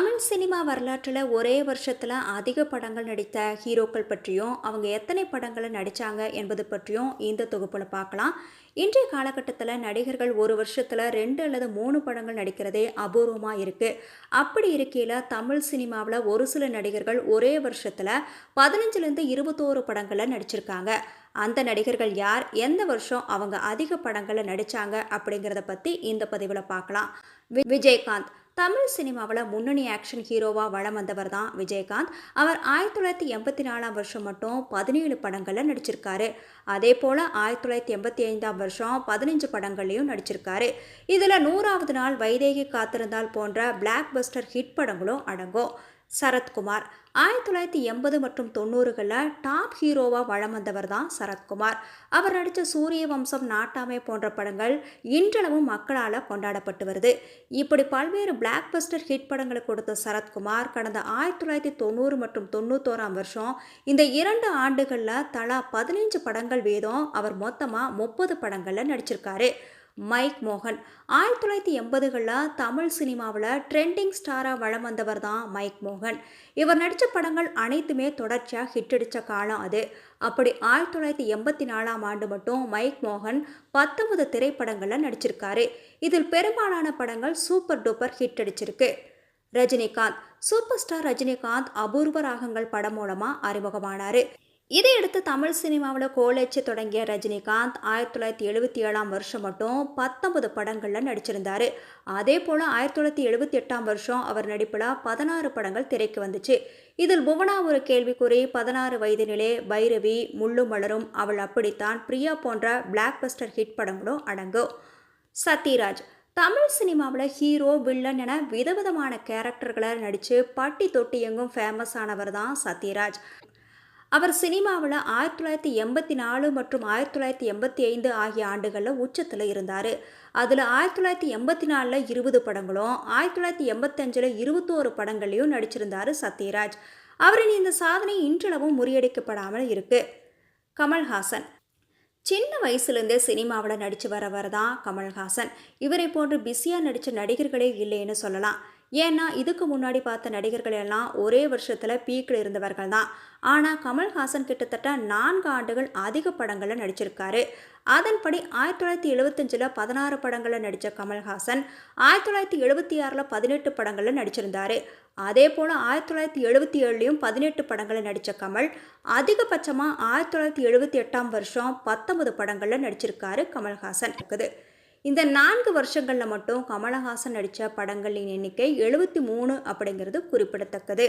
Tamil cinema வரலாற்றில் ஒரே வருஷத்தில் அதிக படங்கள் நடித்த ஹீரோக்கள் பற்றியும் அவங்க எத்தனை படங்களை நடித்தாங்க என்பது பற்றியும் இந்த தொகுப்பில் பார்க்கலாம். இன்றைய காலகட்டத்தில் நடிகர்கள் ஒரு வருஷத்தில் ரெண்டு அல்லது மூணு படங்கள் நடிக்கிறதே அபூர்வமாக இருக்குது அப்படி இருக்கையில் தமிழ் சினிமாவில் ஒரு சில நடிகர்கள் ஒரே வருஷத்தில் பதினஞ்சுலேருந்து இருபத்தோரு படங்களை நடிச்சிருக்காங்க. அந்த நடிகர்கள் யார்? எந்த வருஷம் அவங்க அதிக படங்களை நடித்தாங்க அப்படிங்கிறத பற்றி இந்த பதிவில் பார்க்கலாம். வி- விஜயகாந்த். தமிழ் சினிமாவில் முன்னணி ஆக்ஷன் ஹீரோவாக வளம் வந்தவர் தான் விஜயகாந்த். அவர் ஆயிரத்தி தொள்ளாயிரத்தி எண்பத்தி நாலாம் வருஷம் மட்டும் பதினேழு படங்களில் நடிச்சிருக்காரு. அதே போல் ஆயிரத்தி தொள்ளாயிரத்தி எண்பத்தி ஐந்தாம் வருஷம் பதினஞ்சு படங்கள்லையும் நடிச்சிருக்காரு. இதில் நூறாவது நாள் வைதேகி காத்திருந்தால் போன்ற பிளாக் பஸ்டர் ஹிட் படங்களும் அடங்கும். சரத்குமார். ஆயிரத்தி தொள்ளாயிரத்தி எண்பது மற்றும் தொண்ணூறுகளில் டாப் ஹீரோவாக வளம் வந்தவர் தான் சரத்குமார். அவர் நடித்த சூரிய வம்சம் நாட்டாமை போன்ற படங்கள் இன்றளவும் மக்களால் கொண்டாடப்பட்டு வருது. இப்படி பல்வேறு பிளாக் பஸ்டர் ஹிட் படங்களை கொடுத்த சரத்குமார் கடந்த ஆயிரத்தி தொள்ளாயிரத்தி தொண்ணூறு மற்றும் தொண்ணூத்தோராம் வருஷம் இந்த இரண்டு ஆண்டுகளில் தலா பதினைஞ்சு படங்கள் வீதம் அவர் மொத்தமாக முப்பது படங்களில் நடிச்சிருக்காரு. மைக் மோகன். ஆயிரத்தி தொள்ளாயிரத்தி எண்பதுகளில் தமிழ் சினிமாவில் ட்ரெண்டிங் ஸ்டாராக வளம் வந்தவர் தான் மைக் மோகன். இவர் நடித்த படங்கள் அனைத்துமே தொடர்ச்சியாக ஹிட் அடித்த காலம் அது. அப்படி ஆயிரத்தி தொள்ளாயிரத்தி எண்பத்தி நாலாம் ஆண்டு மட்டும் மைக் மோகன் பத்தொன்பது திரைப்படங்களில் நடிச்சிருக்காரு. இதில் பெரும்பாலான படங்கள் சூப்பர் டூப்பர் ஹிட் அடிச்சிருக்கு. ரஜினிகாந்த். சூப்பர் ஸ்டார் ரஜினிகாந்த் அபூர்வ ராகங்கள் படம் மூலமாக அறிமுகமானார். இதையடுத்து தமிழ் சினிமாவில் கோலேச்சு தொடங்கிய ரஜினிகாந்த் ஆயிரத்தி தொள்ளாயிரத்தி எழுபத்தி ஏழாம் வருஷம் மட்டும் பத்தொன்பது படங்களில் நடிச்சிருந்தார். அதே போல் ஆயிரத்தி தொள்ளாயிரத்தி எழுபத்தி எட்டாம் வருஷம் அவர் நடிப்பில் பதினாறு படங்கள் திரைக்கு வந்துச்சு. இதில் புவனா ஒரு கேள்விக்குறி பதினாறு வயதினிலே பைரவி முள்ளு மலரும் அவள் அப்படித்தான் பிரியா போன்ற பிளாக் பஸ்டர் ஹிட் படங்களும் அடங்கும். சத்யராஜ் தமிழ் சினிமாவில் ஹீரோ வில்லன் என விதவிதமான கேரக்டர்களை நடித்து பட்டி தொட்டி எங்கும் ஃபேமஸ் ஆனவர் தான் சத்யராஜ். அவர் சினிமாவில் ஆயிரத்தி தொள்ளாயிரத்தி எண்பத்தி நாலு மற்றும் ஆயிரத்தி தொள்ளாயிரத்தி எண்பத்தி ஐந்து ஆகிய ஆண்டுகளில் உச்சத்தில் இருந்தார். அதில் ஆயிரத்தி தொள்ளாயிரத்தி எண்பத்தி நாலில் இருபது படங்களும் ஆயிரத்தி தொள்ளாயிரத்தி எண்பத்தஞ்சில் இருபத்தோரு படங்களையும் நடிச்சிருந்தார் சத்யராஜ். அவரின் இந்த சாதனை இன்றளவும் முறியடிக்கப்படாமல் இருக்கு. கமல்ஹாசன். சின்ன வயசுலேருந்தே சினிமாவில் நடித்து வரவர் தான் கமல்ஹாசன். இவரை போன்று பிஸியாக நடித்த நடிகர்களே இல்லைன்னு சொல்லலாம். ஏன்னா இதுக்கு முன்னாடி பார்த்த நடிகர்கள் எல்லாம் ஒரே வருஷத்தில் பீக்கில் இருந்தவர்கள் தான். ஆனால் கமல்ஹாசன் கிட்டத்தட்ட நான்கு ஆண்டுகள் அதிக படங்களில் நடிச்சிருக்காரு. அதன்படி ஆயிரத்தி தொள்ளாயிரத்தி எழுபத்தஞ்சில் பதினாறு படங்களில் நடித்த கமல்ஹாசன் ஆயிரத்தி தொள்ளாயிரத்தி எழுபத்தி ஆறில் பதினெட்டு படங்களில் நடிச்சிருந்தார். அதே போல் ஆயிரத்தி தொள்ளாயிரத்தி எழுபத்தி ஏழுலையும் பதினெட்டு படங்களில் நடித்த கமல் அதிகபட்சமாக ஆயிரத்தி தொள்ளாயிரத்தி எழுபத்தி எட்டாம் வருஷம் பத்தொன்பது படங்களில் நடிச்சிருக்காரு கமல்ஹாசன். இருக்குது இந்த நான்கு வருஷங்களில் மட்டும் கமலஹாசன் நடித்த படங்களின் எண்ணிக்கை எழுபத்தி மூணு அப்படிங்கிறது குறிப்பிடத்தக்கது.